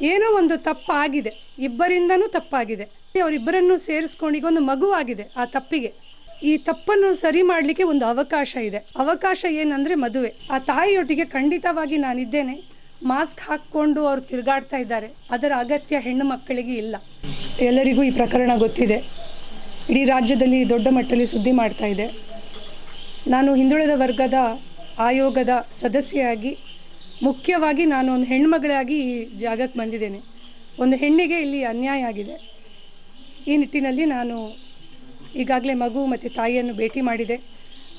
ಏನೋ ಒಂದು ತಪ್ಪಾಗಿದೆ. ಇಬ್ಬರಿಂದನೂ ತಪ್ಪಾಗಿದೆ. ಅವರಿಬ್ಬರನ್ನು ಸೇರಿಸ್ಕೊಂಡು ಈಗ ಒಂದು ಮಗು ಆಗಿದೆ ಆ ತಪ್ಪಿಗೆ. ಈ ತಪ್ಪನ್ನು ಸರಿ ಮಾಡಲಿಕ್ಕೆ ಒಂದು ಅವಕಾಶ ಇದೆ. ಅವಕಾಶ ಏನಂದ್ರೆ ಮದುವೆ. ಆ ತಾಯಿಯೊಟ್ಟಿಗೆ ಖಂಡಿತವಾಗಿ ನಾನಿದ್ದೇನೆ. ಮಾಸ್ಕ್ ಹಾಕ್ಕೊಂಡು ಅವ್ರು ತಿರುಗಾಡ್ತಾ ಇದ್ದಾರೆ. ಅದರ ಅಗತ್ಯ ಹೆಣ್ಣು ಮಕ್ಕಳಿಗೆ ಇಲ್ಲ. ಎಲ್ಲರಿಗೂ ಈ ಪ್ರಕರಣ ಗೊತ್ತಿದೆ. ಇಡೀ ರಾಜ್ಯದಲ್ಲಿ ದೊಡ್ಡ ಮಟ್ಟದಲ್ಲಿ ಸುದ್ದಿ ಮಾಡ್ತಾ ಇದೆ. ನಾನು ಹಿಂದುಳಿದ ವರ್ಗದ ಆಯೋಗದ ಸದಸ್ಯೆಯಾಗಿ ಮುಖ್ಯವಾಗಿ ನಾನು ಒಂದು ಹೆಣ್ಮಗಳಾಗಿ ಈ ಜಾಗಕ್ಕೆ ಬಂದಿದ್ದೇನೆ. ಒಂದು ಹೆಣ್ಣಿಗೆ ಇಲ್ಲಿ ಅನ್ಯಾಯ ಆಗಿದೆ. ಈ ನಿಟ್ಟಿನಲ್ಲಿ ನಾನು ಈಗಾಗಲೇ ಮಗು ಮತ್ತು ತಾಯಿಯನ್ನು ಭೇಟಿ ಮಾಡಿದೆ.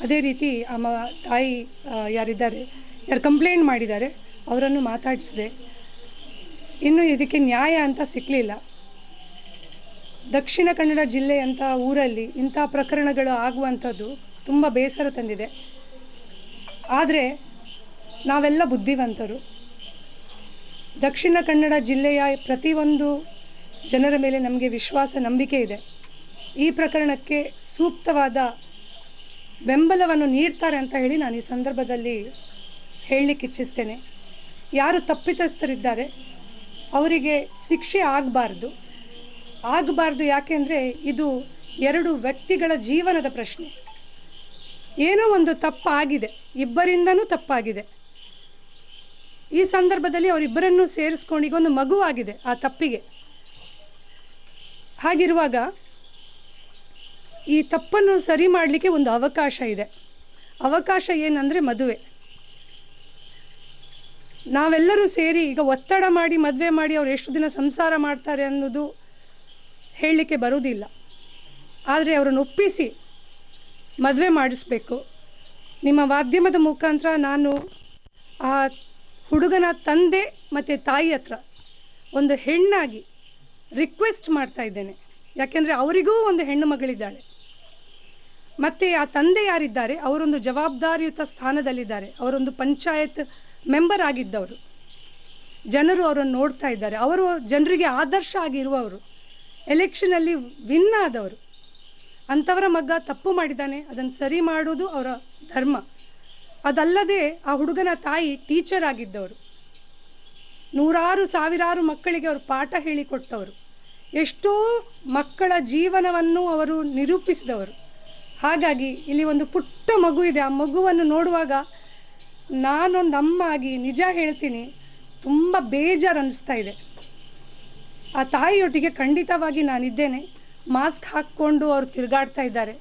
ಅದೇ ರೀತಿ ಆ ತಾಯಿ ಯಾರಿದ್ದಾರೆ, ಯಾರು ಕಂಪ್ಲೇಂಟ್ ಮಾಡಿದ್ದಾರೆ, ಅವರನ್ನು ಮಾತಾಡಿಸಿದೆ. ಇನ್ನು ಇದಕ್ಕೆ ನ್ಯಾಯ ಅಂತ ಸಿಕ್ಕಲಿಲ್ಲ ದಕ್ಷಿಣ ಕನ್ನಡ ಜಿಲ್ಲೆ ಅಂತ ಊರಲ್ಲಿ ಇಂಥ ಪ್ರಕರಣಗಳು ಆಗುವಂಥದ್ದು ತುಂಬ ಬೇಸರ ತಂದಿದೆ. ಆದರೆ ನಾವೆಲ್ಲ ಬುದ್ಧಿವಂತರು. ದಕ್ಷಿಣ ಕನ್ನಡ ಜಿಲ್ಲೆಯ ಪ್ರತಿಯೊಂದು ಜನರ ಮೇಲೆ ನಮಗೆ ವಿಶ್ವಾಸ, ನಂಬಿಕೆ ಇದೆ. ಈ ಪ್ರಕರಣಕ್ಕೆ ಸೂಕ್ತವಾದ ಬೆಂಬಲವನ್ನು ನೀಡ್ತಾರೆ ಅಂತ ಹೇಳಿ ನಾನು ಈ ಸಂದರ್ಭದಲ್ಲಿ ಹೇಳಲಿಕ್ಕೆ ಇಚ್ಛಿಸ್ತೇನೆ. ಯಾರು ತಪ್ಪಿತಸ್ಥರಿದ್ದಾರೆ, ಅವರಿಗೆ ಶಿಕ್ಷೆ ಆಗಬಾರ್ದು. ಆಗಬಾರ್ದು ಯಾಕೆಂದರೆ ಇದು ಎರಡು ವ್ಯಕ್ತಿಗಳ ಜೀವನದ ಪ್ರಶ್ನೆ. ಏನೋ ಒಂದು ತಪ್ಪಾಗಿದೆ, ಇಬ್ಬರಿಂದನೂ ತಪ್ಪಾಗಿದೆ. ಈ ಸಂದರ್ಭದಲ್ಲಿ ಅವರಿಬ್ಬರನ್ನು ಸೇರಿಸ್ಕೊಂಡು ಈಗ ಒಂದು ಮಗುವಾಗಿದೆ ಆ ತಪ್ಪಿಗೆ. ಹಾಗಿರುವಾಗ ಈ ತಪ್ಪನ್ನು ಸರಿ ಮಾಡಲಿಕ್ಕೆ ಒಂದು ಅವಕಾಶ ಇದೆ. ಅವಕಾಶ ಏನಂದರೆ ಮದುವೆ. ನಾವೆಲ್ಲರೂ ಸೇರಿ ಈಗ ಒತ್ತಡ ಮಾಡಿ, ಮದುವೆ ಮಾಡಿ ಅವ್ರು ಎಷ್ಟು ದಿನ ಸಂಸಾರ ಮಾಡ್ತಾರೆ ಅನ್ನೋದು ಹೇಳಲಿಕ್ಕೆ ಬರುವುದಿಲ್ಲ. ಆದರೆ ಅವರನ್ನು ಒಪ್ಪಿಸಿ ಮದುವೆ ಮಾಡಿಸ್ಬೇಕು. ನಿಮ್ಮ ಮಾಧ್ಯಮದ ಮುಖಾಂತರ ನಾನು ಆ ಹುಡುಗನ ತಂದೆ ಮತ್ತು ತಾಯಿ ಹತ್ರ ಒಂದು ಹೆಣ್ಣಾಗಿ ರಿಕ್ವೆಸ್ಟ್ ಮಾಡ್ತಾ ಇದ್ದೇನೆ. ಯಾಕೆಂದರೆ ಅವರಿಗೂ ಒಂದು ಹೆಣ್ಣು ಮಗಳಿದ್ದಾಳೆ. ಮತ್ತು ಆ ತಂದೆ ಯಾರಿದ್ದಾರೆ? ಅವರೊಂದು ಜವಾಬ್ದಾರಿಯುತ ಸ್ಥಾನದಲ್ಲಿದ್ದಾರೆ. ಅವರೊಂದು ಪಂಚಾಯತ್ ಮೆಂಬರ್ ಆಗಿದ್ದವರು. ಜನರು ಅವರನ್ನು ನೋಡ್ತಾ ಇದ್ದಾರೆ. ಅವರು ಜನರಿಗೆ ಆದರ್ಶ ಆಗಿರುವವರು ಎಲೆಕ್ಷನಲ್ಲಿ ವಿನ್ ಆದವರು. ಅಂಥವರ ಮಗ್ಗ ತಪ್ಪು ಮಾಡಿದ್ದಾನೆ. ಅದನ್ನು ಸರಿ ಮಾಡೋದು ಅವರ ಧರ್ಮ. ಅದಲ್ಲದೆ ಆ ಹುಡುಗನ ತಾಯಿ ಟೀಚರ್ ಆಗಿದ್ದವರು. ನೂರಾರು ಸಾವಿರಾರು ಮಕ್ಕಳಿಗೆ ಅವರು ಪಾಠ ಹೇಳಿಕೊಟ್ಟವರು. ಎಷ್ಟೋ ಮಕ್ಕಳ ಜೀವನವನ್ನು ಅವರು ನಿರೂಪಿಸಿದವರು. ಹಾಗಾಗಿ ಇಲ್ಲಿ ಒಂದು ಪುಟ್ಟ ಮಗು ಇದೆ. ಆ ಮಗುವನ್ನು ನೋಡುವಾಗ ನಾನೊಂದು ಅಮ್ಮ ಆಗಿ ನಿಜ ಹೇಳ್ತೀನಿ, ತುಂಬ ಬೇಜಾರು ಅನ್ನಿಸ್ತಾ ಇದೆ. ಆ ತಾಯಿಯೊಟ್ಟಿಗೆ ಖಂಡಿತವಾಗಿ ನಾನಿದ್ದೇನೆ. ಮಾಸ್ಕ್ ಹಾಕ್ಕೊಂಡು ಅವರು ತಿರುಗಾಡ್ತಾ ಇದ್ದಾರೆ.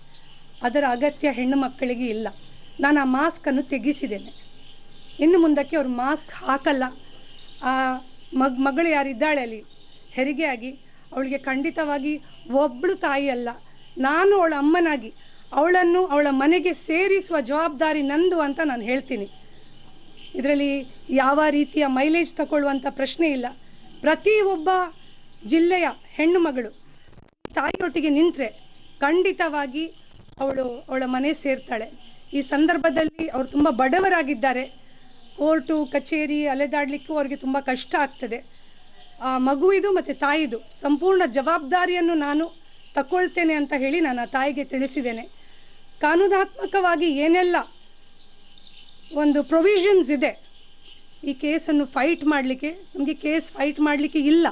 ಅದರ ಅಗತ್ಯ ಹೆಣ್ಣು ಮಕ್ಕಳಿಗೆ ಇಲ್ಲ. ನಾನು ಆ ಮಾಸ್ಕನ್ನು ತೆಗೆಸಿದ್ದೇನೆ. ಇನ್ನು ಮುಂದಕ್ಕೆ ಅವರು ಮಾಸ್ಕ್ ಹಾಕಲ್ಲ. ಆ ಮಗ್, ಮಗಳು ಯಾರಿದ್ದಾಳೆ ಅಲ್ಲಿ ಹೆರಿಗೆ ಆಗಿ ಅವಳಿಗೆ ಖಂಡಿತವಾಗಿ ಒಬ್ಬಳು ತಾಯಿ ಅಲ್ಲ. ನಾನು ಅವಳ ಅಮ್ಮನಾಗಿ, ಅವಳನ್ನು ಅವಳ ಮನೆಗೆ ಸೇರಿಸುವ ಜವಾಬ್ದಾರಿ ನಂದು ಅಂತ ನಾನು ಹೇಳ್ತೀನಿ. ಇದರಲ್ಲಿ ಯಾವ ರೀತಿಯ ಮೈಲೇಜ್ ತಗೊಳ್ಳುವಂಥ ಪ್ರಶ್ನೆ ಇಲ್ಲ. ಪ್ರತಿ ಒಬ್ಬ ಜಿಲ್ಲೆಯ ಹೆಣ್ಣು ಮಗಳು ತಾಯಿಯೊಟ್ಟಿಗೆ ನಿಂತರೆ ಖಂಡಿತವಾಗಿ ಅವಳು ಅವಳ ಮನೆ ಸೇರ್ತಾಳೆ. ಈ ಸಂದರ್ಭದಲ್ಲಿ ಅವರು ತುಂಬ ಬಡವರಾಗಿದ್ದಾರೆ. ಕೋರ್ಟು, ಕಚೇರಿ ಅಲೆದಾಡಲಿಕ್ಕೂ ಅವರಿಗೆ ತುಂಬ ಕಷ್ಟ ಆಗ್ತದೆ. ಆ ಮಗುವಿದು ಮತ್ತು ತಾಯಿದು. ಸಂಪೂರ್ಣ ಜವಾಬ್ದಾರಿಯನ್ನು ನಾನು ತಗೊಳ್ತೇನೆ ಅಂತ ಹೇಳಿ ನಾನು ಆ ತಾಯಿಗೆ ತಿಳಿಸಿದ್ದೇನೆ. ಕಾನೂನಾತ್ಮಕವಾಗಿ ಏನೆಲ್ಲ ಒಂದು ಪ್ರೊವಿಷನ್ಸ್ ಇದೆ, ಈ ಕೇಸನ್ನು ಫೈಟ್ ಮಾಡಲಿಕ್ಕೆ, ನಮಗೆ ಕೇಸ್ ಫೈಟ್ ಮಾಡಲಿಕ್ಕೆ ಇಲ್ಲ.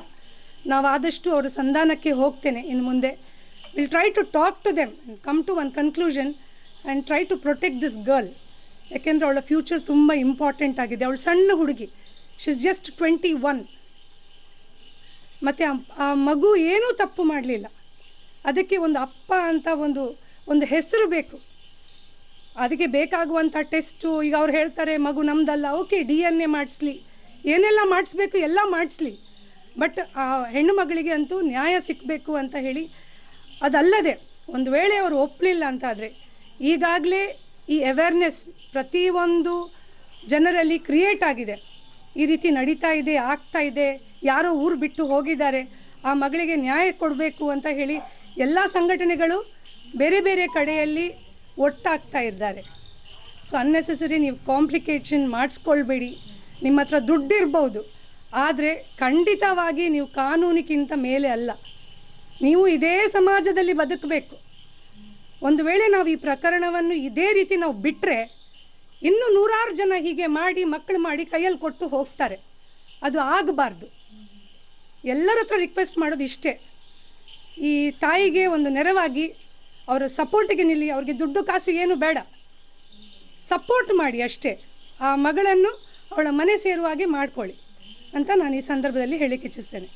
ನಾವು ಆದಷ್ಟು ಅವರ ಸಂಧಾನಕ್ಕೆ ಹೋಗ್ತೇನೆ ಇನ್ನು ಮುಂದೆ. Will try to talk to them come to one conclusion and try to protect this girl ಯಾಕೆಂದರೆ ಅವಳ ಫ್ಯೂಚರ್ ತುಂಬ ಇಂಪಾರ್ಟೆಂಟ್ ಆಗಿದೆ. ಅವಳು ಸಣ್ಣ ಹುಡುಗಿ. She is just twenty one ಮತ್ತು ಆ ಮಗು ಏನೂ ತಪ್ಪು ಮಾಡಲಿಲ್ಲ. ಅದಕ್ಕೆ ಒಂದು ಅಪ್ಪ ಅಂತ ಒಂದು ಒಂದು ಹೆಸರು ಬೇಕು. ಅದಕ್ಕೆ ಬೇಕಾಗುವಂಥ ಟೆಸ್ಟು ಈಗ ಅವ್ರು ಹೇಳ್ತಾರೆ, ಮಗು ನಮ್ದಲ್ಲ. ಓಕೆ ಡಿ ಎನ್ ಎ ಮಾಡಿಸ್ಲಿ. ಏನೆಲ್ಲ ಮಾಡಿಸ್ಬೇಕು? ಎಲ್ಲ ಮಾಡಿಸ್ಲಿ. ಬಟ್ ಆ, ಹೆಣ್ಣು ಮಗಳಿಗೆ ಅಂತೂ ನ್ಯಾಯ ಸಿಕ್ಕಬೇಕು ಅಂತ ಹೇಳಿ, ಅದಲ್ಲದೆ, ಒಂದು ವೇಳೆ ಅವರು ಒಪ್ಪಲಿಲ್ಲ ಅಂತಾದರೆ ಈಗಾಗಲೇ ಈ ಅವೇರ್ನೆಸ್ ಪ್ರತಿಯೊಂದು ಜನರಲ್ಲಿ ಕ್ರಿಯೇಟ್ ಆಗಿದೆ. ಈ ರೀತಿ ನಡೀತಾ ಇದೆ, ಆಗ್ತಾ ಇದೆ, ಯಾರೋ ಊರು ಬಿಟ್ಟು ಹೋಗಿದ್ದಾರೆ, ಆ ಮಗಳಿಗೆ ನ್ಯಾಯ ಕೊಡಬೇಕು ಅಂತ ಹೇಳಿ ಎಲ್ಲ ಸಂಘಟನೆಗಳು ಬೇರೆ ಬೇರೆ ಕಡೆಯಲ್ಲಿ ಒಟ್ಟಾಗ್ತಾ ಇದ್ದಾರೆ. ಸೊ ಅನ್ನೆಸೆಸರಿ ನೀವು ಕಾಂಪ್ಲಿಕೇಷನ್ ಮಾಡಿಸ್ಕೊಳ್ಬೇಡಿ. ನಿಮ್ಮ ಹತ್ರ ದುಡ್ಡಿರ್ಬೋದು ಆದರೆ ಖಂಡಿತವಾಗಿ ನೀವು ಕಾನೂನಿಗಿಂತ ಮೇಲೆ ಅಲ್ಲ. ನೀವು ಇದೇ ಸಮಾಜದಲ್ಲಿ ಬದುಕಬೇಕು. ಒಂದು ವೇಳೆ ನಾವು ಈ ಪ್ರಕರಣವನ್ನು ಇದೇ ರೀತಿ ನಾವು ಬಿಟ್ಟರೆ ಇನ್ನೂ ನೂರಾರು ಜನ ಹೀಗೆ ಮಾಡಿ ಮಕ್ಕಳು ಮಾಡಿ ಕೈಯಲ್ಲಿ ಕೊಟ್ಟು ಹೋಗ್ತಾರೆ. ಅದು ಆಗಬಾರ್ದು. ಎಲ್ಲರ ಹತ್ರ ರಿಕ್ವೆಸ್ಟ್ ಮಾಡೋದು ಇಷ್ಟೇ. ಈ ತಾಯಿಗೆ ಒಂದು ನೆರವಾಗಿ ಅವರ ಸಪೋರ್ಟಿಗೆ ನಿಲ್ಲಿ, ಅವ್ರಿಗೆ ದುಡ್ಡು ಕಾಸು ಏನು ಬೇಡ. ಸಪೋರ್ಟ್ ಮಾಡಿ ಅಷ್ಟೇ. ಆ ಮಗಳನ್ನು ಅವಳ ಮನೆ ಸೇರುವ ಹಾಗೆ ಮಾಡ್ಕೊಳ್ಳಿ ಅಂತ ನಾನು ಈ ಸಂದರ್ಭದಲ್ಲಿ ಹೇಳಿಕ್ಕೆ ಇಚ್ಛಿಸ್ತೇನೆ.